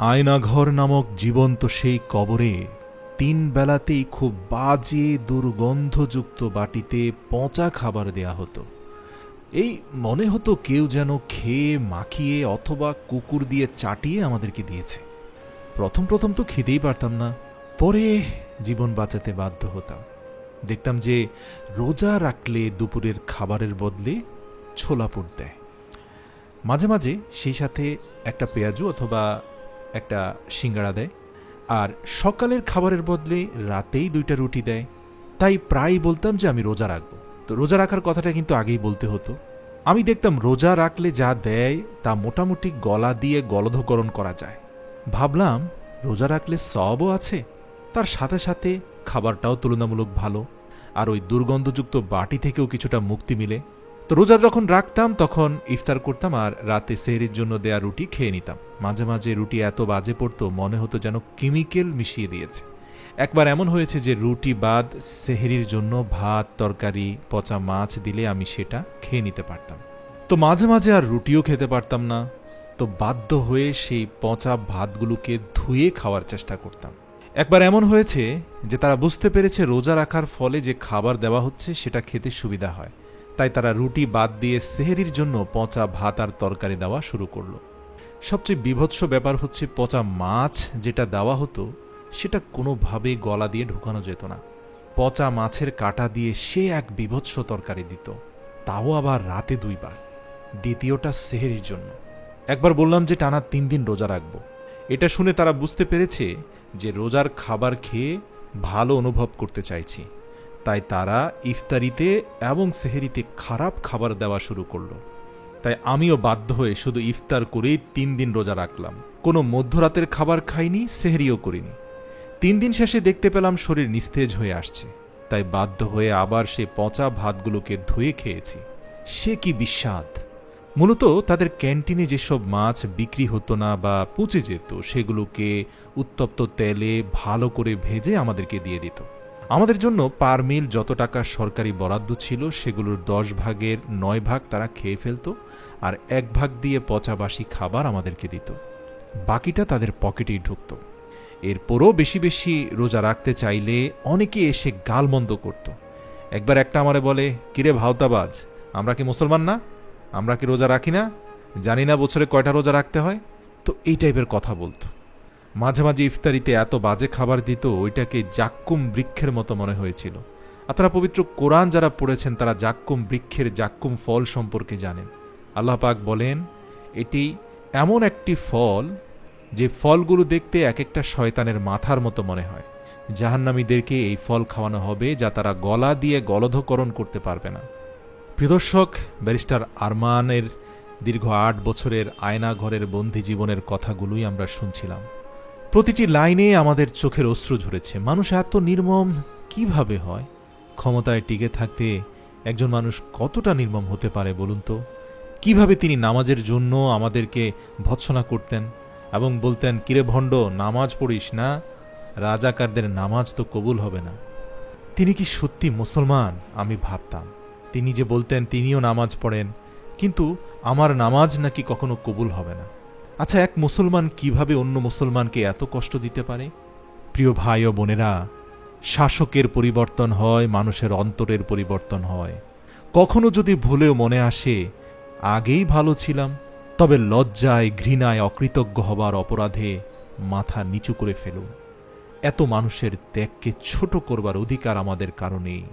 আয়নাঘর নামক জীবন্ত সেই কবরে তিন বেলাতেই খুব বাজে দুর্গন্ধযুক্ত বাটিতে পচা খাবার দেয়া হতো। এই মনে হতো কেউ যেন খেয়ে, মাখিয়ে অথবা কুকুর দিয়ে চাটিয়ে আমাদেরকে দিয়েছে। প্রথম প্রথম তো খেতেই পারতাম না, পরে জীবন বাঁচাতে বাধ্য হতাম। দেখতাম যে রোজা রাখলে দুপুরের খাবারের বদলে ছোলা পুট দেয়। মাঝে মাঝে সেই সাথে একটা পেঁয়াজু অথবা একটা সিঙ্গাড়া দেয়। আর সকালের খাবারের বদলে রাতেই দুইটা রুটি দেয়। তাই প্রায়ই বলতাম যে আমি রোজা রাখব। তো রোজা রাখার কথাটা কিন্তু আগেই বলতে হতো। আমি দেখতাম রোজা রাখলে যা দেয় তা মোটামুটি গলা দিয়ে গলধকরণ করা যায়। ভাবলাম রোজা রাখলে সবও আছে। তার সাথে সাথে খাবারটাও তুলনামূলক ভালো। আর ওই দুর্গন্ধযুক্ত বাটি থেকেও কিছুটা মুক্তি মিলে। তো রোজা যখন রাখতাম, তখন ইফতার করতাম আর রাতে সেহরির জন্য দেয়া রুটি খেয়ে নিতাম। মাঝে মাঝে রুটি এত বাজে পড়তো, মনে হতো যেন কেমিক্যাল মিশিয়ে দিয়েছে। একবার এমন হয়েছে যে রুটি বাদ সেহরির জন্য ভাত, তরকারি, পচা মাছ দিলে আমি সেটা খেয়ে নিতে পারতাম। তো মাঝে মাঝে আর রুটিও খেতে পারতাম না। তো বাধ্য হয়ে সেই পচা ভাতগুলোকে ধুয়ে খাওয়ার চেষ্টা করতাম। একবার এমন হয়েছে যে তারা বুঝতে পেরেছে রোজা রাখার ফলে যে খাবার দেওয়া হচ্ছে, সেটা খেতে সুবিধা হয়। তাই তারা রুটি বাদ দিয়ে সেহেরির জন্য পচা ভাত আর তরকারি দেওয়া শুরু করল। সবচেয়ে বিভৎস ব্যাপার হচ্ছে পচা মাছ যেটা দেওয়া হতো, সেটা কোনোভাবে গলা দিয়ে ঢুকানো যেত না। পচা মাছের কাটা দিয়ে সে এক বিভৎস তরকারি দিত। তাও আবার রাতে দুইবার। দ্বিতীয়টা সেহেরির জন্য। একবার বললাম যে টানা তিন দিন রোজা রাখব। এটা শুনে তারা বুঝতে পেরেছে যে রোজার খাবার খেয়ে ভালো অনুভব করতে চাইছি। তাই তারা ইফতারিতে এবং সেহেরিতে খারাপ খাবার দেওয়া শুরু করল। তাই আমিও বাধ্য হয়ে শুধু ইফতার করেই তিন দিন রোজা রাখলাম। কোনো মধ্যরাতের খাবার খাইনি, সেহরিও করিনি। তিন দিন শেষে দেখতে পেলাম শরীর নিস্তেজ হয়ে আসছে। তাই বাধ্য হয়ে আবার সে পচা ভাতগুলোকে ধুয়ে খেয়েছি। সে কি বিস্বাদ! মূলত তাদের ক্যান্টিনে যেসব মাছ বিক্রি হতো না বা পচে যেত, সেগুলোকে উত্তপ্ত তেলে ভালো করে ভেজে আমাদেরকে দিয়ে দিত। আমাদের জন্য পার মিল যত টাকা সরকারি বরাদ্দ ছিল, সেগুলোর দশ ভাগের নয় ভাগ তারা খেয়ে ফেলতো আর এক ভাগ দিয়ে পচাবাসি খাবার আমাদেরকে দিত। বাকিটা তাদের পকেটেই ঢুকত। এরপরও বেশি বেশি রোজা রাখতে চাইলে অনেকে এসে গালমন্দ করত। একবার একটা আমারে বলে, কিরে ভাওতাবাজ, আমরা কি মুসলমান না? আমরা কি রোজা রাখি না? জানি না বছরে কয়টা রোজা রাখতে হয়? তো এই টাইপের কথা বলতো। মাঝে মাঝে ইফতারিতে এত বাজে খাবার দিত, ওইটাকে জাক্কুম বৃক্ষের মতো মনে হয়েছিল। আপনারা পবিত্র কোরআন যারা পড়েছেন, তারা জাক্কুম বৃক্ষের জাক্কুম ফল সম্পর্কে জানেন। আল্লাহ পাক বলেন, এটি এমন একটি ফল যে ফলগুলো দেখতে এক একটা শয়তানের মাথার মতো মনে হয়। জাহান্নামীদেরকে এই ফল খাওয়ানো হবে যা তারা গলা দিয়ে গলধকরণ করতে পারবে না। প্রিয়দর্শক ব্যারিস্টার আরমানের দীর্ঘ আট বছরের আয়না ঘরের বন্দি জীবনের কথাগুলোই আমরা শুনছিলাম। প্রতিটি লাইনে আমাদের চোখের অশ্রু ঝরেছে। মানুষ এত নির্মম কীভাবে হয়? ক্ষমতায় টিকে থাকতে একজন মানুষ কতটা নির্মম হতে পারে বলুন তো? কীভাবে তিনি নামাজের জন্য আমাদেরকে ভৎসনা করতেন এবং বলতেন, কিরে ভণ্ড, নামাজ পড়িস না? রাজাকারদের নামাজ তো কবুল হবে না। তিনি কি সত্যি মুসলমান? আমি ভাবতাম। তিনি যে বলতেন, তিনিও নামাজ পড়েন। কিন্তু আমার নামাজ নাকি কখনো কবুল হবে না। আচ্ছা এক মুসলমান কীভাবে অন্য মুসলমানকে এত কষ্ট দিতে পারে? প্রিয় ভাই ও বোনেরা, শাসকের পরিবর্তন হয়, মানুষের অন্তরের পরিবর্তন হয়। কখনো যদি ভুলেও মনে আসে, আগেই ভালো ছিলাম, তবে লজ্জায়, ঘৃণায় অকৃতজ্ঞ হবার অপরাধে মাথা নিচু করে ফেলুন। এত মানুষের ত্যাগকে ছোট করবার অধিকার আমাদের কারণেই।